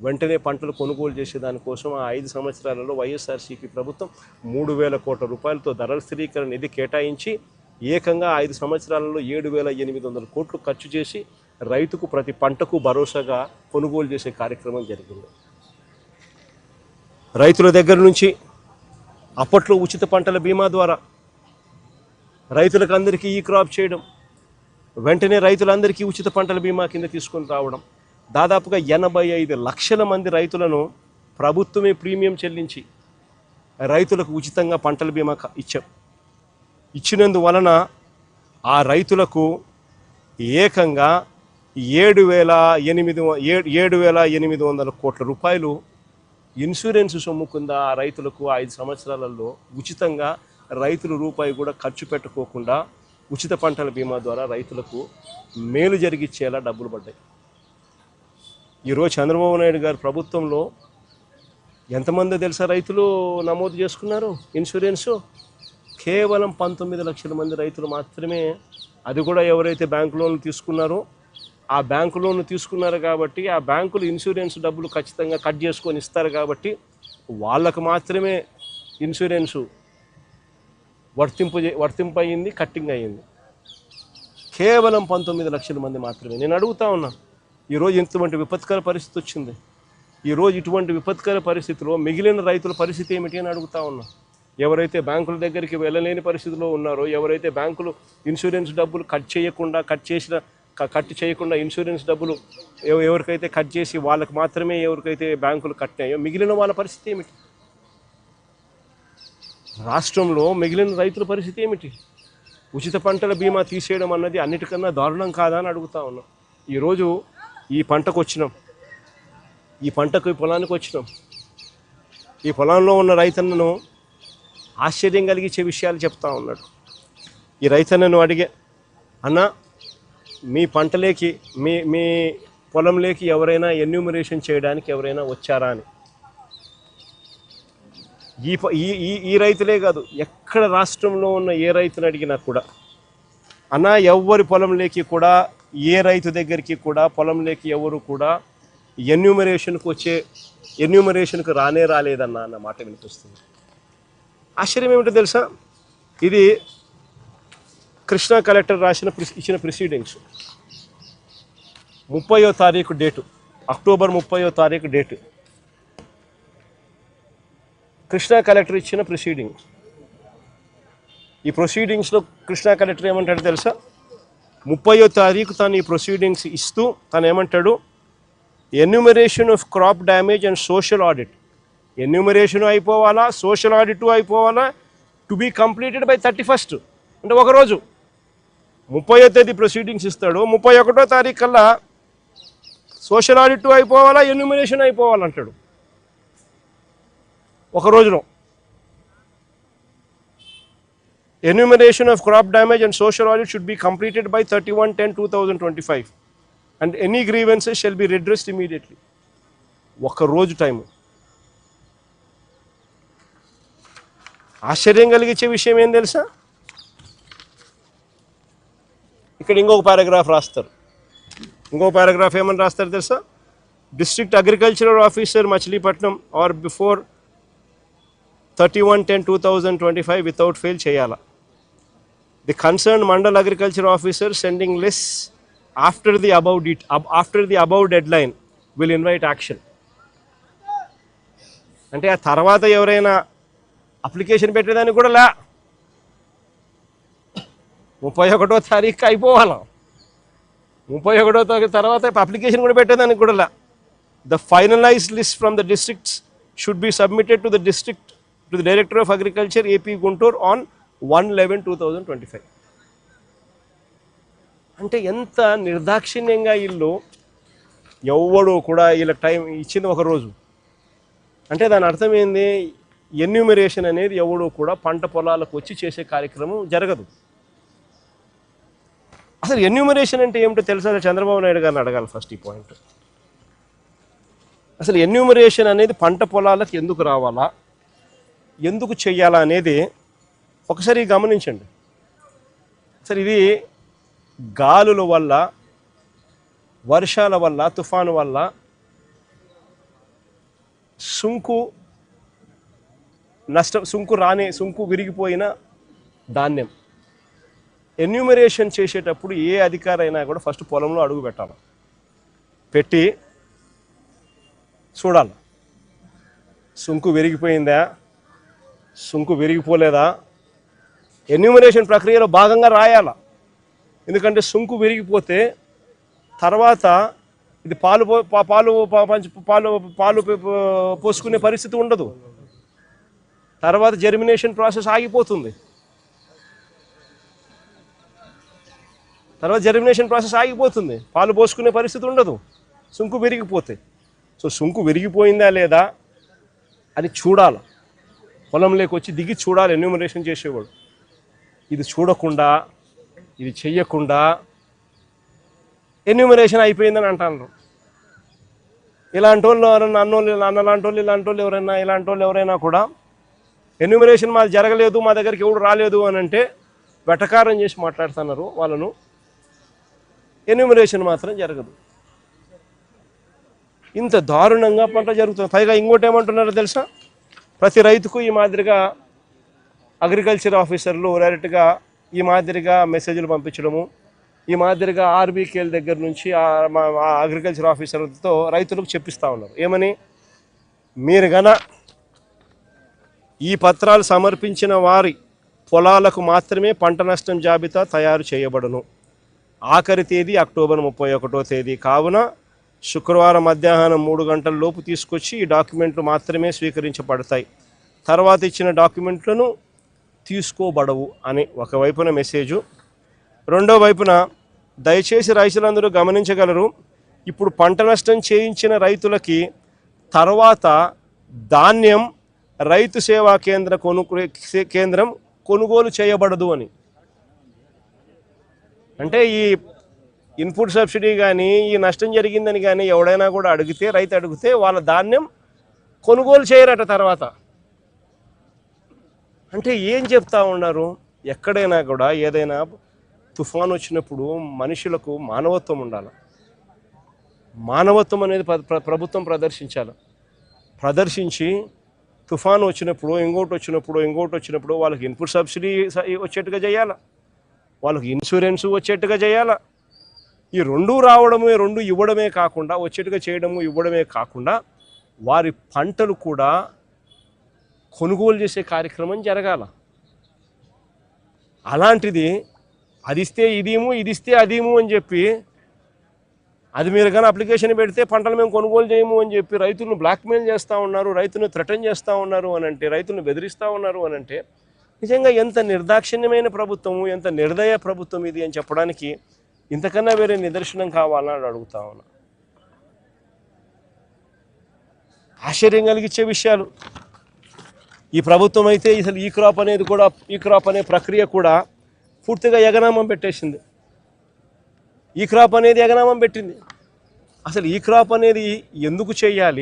వెంటనే పంటలు కొనుగోలు చేసే దానికోసం ఆ ఐదు సంవత్సరాలలో వైఎస్ఆర్సీపీ ప్రభుత్వం మూడు వేల కోట్ల రూపాయలతో ధరల స్థిరీకరణ నిధి కేటాయించి ఏకంగా ఐదు సంవత్సరాలలో ఏడు వేల ఎనిమిది వందల కోట్లు ఖర్చు చేసి రైతుకు ప్రతి పంటకు భరోసాగా కొనుగోలు చేసే కార్యక్రమం జరిగింది. రైతుల దగ్గర నుంచి అప్పట్లో ఉచిత పంటల బీమా ద్వారా రైతులకు అందరికీ ఈ క్రాప్ చేయడం వెంటనే రైతులందరికీ ఉచిత పంటల బీమా కింద తీసుకొని రావడం దాదాపుగా ఎనభై ఐదు లక్షల మంది రైతులను ప్రభుత్వమే ప్రీమియం చెల్లించి రైతులకు ఉచితంగా పంటల బీమా ఇచ్చాం. ఇచ్చినందువలన ఆ రైతులకు ఏకంగా ఏడు వేల ఎనిమిది ఏడు వేల ఎనిమిది వందల కోట్ల రూపాయలు ఇన్సూరెన్స్ సొమ్ము కింద ఆ రైతులకు ఐదు సంవత్సరాలలో ఉచితంగా రైతులు రూపాయి కూడా ఖర్చు పెట్టుకోకుండా ఉచిత పంటల బీమా ద్వారా రైతులకు మేలు జరిగిచ్చేలా డబ్బులు పడ్డాయి. ఈరోజు చంద్రబాబు నాయుడు గారి ప్రభుత్వంలో ఎంతమంది తెలుసా రైతులు నమోదు చేసుకున్నారు? ఇన్సూరెన్సు కేవలం పంతొమ్మిది లక్షల మంది రైతులు మాత్రమే. అది కూడా ఎవరైతే బ్యాంకు లోన్లు తీసుకున్నారో ఆ బ్యాంకు లోన్లు తీసుకున్నారు కాబట్టి ఆ బ్యాంకులు ఇన్సూరెన్స్ డబ్బులు ఖచ్చితంగా కట్ చేసుకొని ఇస్తారు కాబట్టి వాళ్ళకు మాత్రమే ఇన్సూరెన్సు వర్తింపు వర్తింపు అయ్యింది కట్టింగ్ అయ్యింది కేవలం పంతొమ్మిది లక్షల మంది మాత్రమే. నేను అడుగుతా ఉన్నా ఈరోజు ఇంతవంటి విపత్కర పరిస్థితి వచ్చింది. ఈరోజు ఇటువంటి విపత్కర పరిస్థితిలో మిగిలిన రైతుల పరిస్థితి ఏమిటి అని అడుగుతా ఉన్నా. ఎవరైతే బ్యాంకుల దగ్గరికి వెళ్ళలేని పరిస్థితిలో ఉన్నారో ఎవరైతే బ్యాంకులు ఇన్సూరెన్స్ డబ్బులు కట్ చేయకుండా కట్ చేసిన కట్ చేయకుండా ఇన్సూరెన్స్ డబ్బులు ఎవరికైతే కట్ చేసి వాళ్ళకి మాత్రమే ఎవరికైతే బ్యాంకులు కట్టాయో మిగిలిన వాళ్ళ పరిస్థితి ఏమిటి? రాష్ట్రంలో మిగిలిన రైతుల పరిస్థితి ఏమిటి? ఉచిత పంటల బీమా తీసేయడం అన్నది అన్నిటికన్నా దారుణం కాదా అని అడుగుతా ఉన్నాం. ఈరోజు ఈ పంటకు వచ్చినాం. ఈ పంటకు ఈ పొలానికి వచ్చినాం. ఈ పొలంలో ఉన్న రైతన్నను ఆశ్చర్యం కలిగించే విషయాలు చెప్తా ఉన్నాడు. ఈ రైతన్నను అడిగే అన్న మీ పంటలేకి మీ మీ పొలంలోకి ఎవరైనా ఎన్యూమరేషన్ చేయడానికి ఎవరైనా వచ్చారా అని? ఈ ప- ఈ ఈ ఈ రైతులే కాదు ఎక్కడ రాష్ట్రంలో ఉన్న ఏ రైతుని అడిగినా కూడా అన్న ఎవ్వరి పొలంలోకి కూడా ఏ రైతు దగ్గరికి కూడా పొలంలోకి ఎవరు కూడా ఎన్యూమరేషన్కి వచ్చే ఎన్యూమరేషన్కి రానే రాలేదన్న అన్న మాట వినిపిస్తుంది. ఆశ్చర్యం ఏమిటో తెలుసా? ఇది కృష్ణా కలెక్టర్ రాసిన ఇచ్చిన ప్రొసీడింగ్స్ ముప్పయో తారీఖు డేటు అక్టోబర్ ముప్పయో తారీఖు డేటు కృష్ణా కలెక్టర్ ఇచ్చిన ప్రొసీడింగ్ ఈ ప్రొసీడింగ్స్లో కృష్ణా కలెక్టర్ ఏమంటాడు తెలుసా? ముప్పయో తారీఖు తను ఈ ప్రొసీడింగ్స్ ఇస్తూ తను ఏమంటాడు? Enumeration of crop damage and social audit enumeration అయిపోవాలా? Social audit అయిపోవాలా? To be completed by thirty first అంటే ఒకరోజు ముప్పయో తేదీ ప్రొసీడింగ్స్ ఇస్తాడు. ముప్పై ఒకటో తారీఖు కల్లా సోషల్ ఆడిట్ అయిపోవాలా? ఎన్యూమరేషన్ అయిపోవాలంటాడు. ఒక రోజులో. Enumeration of crop damage and social audit should be completed by thirty one ten two thousand twenty five and any grievances shall be redressed immediately ఒక రోజు టైము ఆశ్చర్యం కలిగించే విషయం ఏం తెలుసా? ఇక్కడ ఇంకొక పారాగ్రాఫ్ రాస్తారు. ఇంకొక పారాగ్రాఫ్ ఏమని రాస్తారు తెలుసా? District agricultural officer Machilipatnam or before thirty one ten two thousand twenty five without fail చేయాలా? The concern mandal agriculture officer sending less after the above date after the above deadline will invite action అంటే ఆ తర్వాత ఎవరైనా application పెట్టేదానికి కూడా లే. ముప్పై ఒకటో తారీఖు అయిపోవాలా? ముప్పై ఒకటో తారీఖు తర్వాత అప్లికేషన్ కూడా పెట్టేదానికి కూడా లే. The finalized list from the districts should be submitted to the district to the director of agriculture AP Guntur on one eleven two thousand twenty five. అంటే ఎంత నిర్దాక్షిణ్యంగా వీళ్ళు ఎవడు కూడా వీళ్ళకి టైం ఇచ్చింది ఒక రోజు. అంటే దాని అర్థం ఏంది? ఎన్యూమరేషన్ అనేది ఎవడు కూడా పంట పొలాలకు వచ్చి చేసే కార్యక్రమం జరగదు. అసలు ఎన్యూమరేషన్ అంటే ఏమిటో తెలుసా? చంద్రబాబు నాయుడు గారిని అడగాలి ఫస్ట్ ఈ పాయింట్. అసలు ఎన్యూమరేషన్ అనేది పంట పొలాలకు ఎందుకు రావాలా? ఎందుకు చేయాలా అనేది ఒకసారి గమనించండి. సరే ఇది గాలుల వల్ల వర్షాల వల్ల తుఫాను వల్ల సుంకు నష్టం సుంకు రాని సుంకు విరిగిపోయిన ధాన్యం. ఎన్యూమరేషన్ చేసేటప్పుడు ఏ అధికారి అయినా కూడా ఫస్ట్ పొలంలో అడుగు పెట్టాలి. పెట్టి చూడాలి. సుంకు విరిగిపోయిందా? సుంకు విరిగిపోలేదా? ఎన్యూమినేషన్ ప్రక్రియలో భాగంగా రాయాల? ఎందుకంటే సుంకు విరిగిపోతే తర్వాత ఇది పాలు పాలు పాలు పాలు పోసుకునే పరిస్థితి ఉండదు. తర్వాత జర్మినేషన్ ప్రాసెస్ ఆగిపోతుంది. తర్వాత జర్మినేషన్ ప్రాసెస్ ఆగిపోతుంది. పాలు పోసుకునే పరిస్థితి ఉండదు. సుంకు విరిగిపోతే. సో సుంకు విరిగిపోయిందా లేదా అని చూడాలి. పొలంలోకి వచ్చి దిగి చూడాలి. ఎన్యూమరేషన్ చేసేవాడు. ఇది చూడకుండా ఇది చెయ్యకుండా ఎన్యూమరేషన్ అయిపోయిందని అంటాను ఇలాంటి వాళ్ళు ఎవరైనా అన్నోళ్ళు అన్నలాంటి వాళ్ళు ఇలాంటి వాళ్ళు ఎవరైనా ఇలాంటి వాళ్ళు ఎవరైనా కూడా ఎన్యూమరేషన్ మాది జరగలేదు మా దగ్గరికి ఎవడు రాలేదు అని అంటే వెటకారం చేసి మాట్లాడుతున్నారు. వాళ్ళను ఎన్యూమరేషన్ మాత్రం జరగదు. ఇంత దారుణంగా పంట జరుగుతుంది. పైగా ఇంకోటి ఏమంటున్నారో తెలుసా? ప్రతి రైతుకు ఈ మాదిరిగా అగ్రికల్చర్ ఆఫీసర్లు డైరెక్ట్గా ఈ మాదిరిగా మెసేజ్లు పంపించడము ఈ మాదిరిగా ఆర్బీకేల్ దగ్గర నుంచి అగ్రికల్చర్ ఆఫీసర్లతో రైతులకు చెప్పిస్తూ ఉన్నారు. ఏమని? మీరు గన ఈ పత్రాలు సమర్పించిన వారి పొలాలకు మాత్రమే పంట నష్టం జాబితా తయారు చేయబడును. ఆఖరి తేదీ అక్టోబర్ ముప్పై ఒకటో తేదీ. కావున శుక్రవారం మధ్యాహ్నం మూడు గంటల లోపు తీసుకొచ్చి ఈ డాక్యుమెంట్లు మాత్రమే స్వీకరించబడతాయి. తర్వాత ఇచ్చిన డాక్యుమెంట్లను తీసుకోబడవు అని ఒకవైపున మెసేజు రెండో వైపున దయచేసి రైతులందరూ గమనించగలరు ఇప్పుడు పంట నష్టం చేయించిన రైతులకి తర్వాత ధాన్యం రైతు సేవా కేంద్ర కొను కేంద్రం కొనుగోలు చేయబడదు అని. అంటే ఈ ఇన్పుట్ సబ్సిడీ కానీ ఈ నష్టం జరిగిందని కానీ ఎవడైనా కూడా అడిగితే రైతు అడిగితే వాళ్ళ ధాన్యం కొనుగోలు చేయరట తర్వాత. అంటే ఏం చెప్తా ఉన్నారు? ఎక్కడైనా కూడా ఏదైనా తుఫాన్ వచ్చినప్పుడు మనుషులకు మానవత్వం ఉండాలి. మానవత్వం అనేది ప్ర- ప్రభుత్వం ప్రదర్శించాలి. ప్రదర్శించి తుఫాన్ వచ్చినప్పుడు ఇంకోటి వచ్చినప్పుడు ఇంకోటి వచ్చినప్పుడు వాళ్ళకి ఇన్పుట్ సబ్సిడీ వచ్చేట్టుగా చేయాలి. వాళ్ళకి ఇన్సూరెన్స్ వచ్చేట్టుగా చేయాలా. ఈ రెండు రావడమే రెండు ఇవ్వడమే కాకుండా వచ్చేట్టుగా చేయడము ఇవ్వడమే కాకుండా వారి పంటలు కూడా కొనుగోలు చేసే కార్యక్రమం జరగాల. అలాంటిది అది ఇస్తే ఇదేమో ఇది ఇస్తే అదేమో అని చెప్పి అది మీరు కానీ అప్లికేషన్ పెడితే పంటలు మేము కొనుగోలు చేయము అని చెప్పి రైతులను బ్లాక్మెయిల్ చేస్తూ ఉన్నారు రైతులను థ్రెటన్ చేస్తూ ఉన్నారు అని అంటే రైతులను బెదిరిస్తూ ఉన్నారు అని అంటే నిజంగా ఎంత నిర్దాక్షిణ్యమైన ప్రభుత్వము ఎంత నిర్దయ ప్రభుత్వం ఇది అని చెప్పడానికి ఇంతకన్నా వేరే నిదర్శనం కావాలని అడుగుతా ఉన్నా. ఆశ్చర్యం కలిగించే విషయాలు. ఈ ప్రభుత్వం అయితే అసలు ఈ క్రాప్ అనేది కూడా ఈ క్రాప్ అనే ప్రక్రియ కూడా పూర్తిగా ఎగనామం పెట్టేసింది. ఈ క్రాప్ అనేది ఎగనామం పెట్టింది. అసలు ఈ క్రాప్ అనేది ఎందుకు చేయాలి?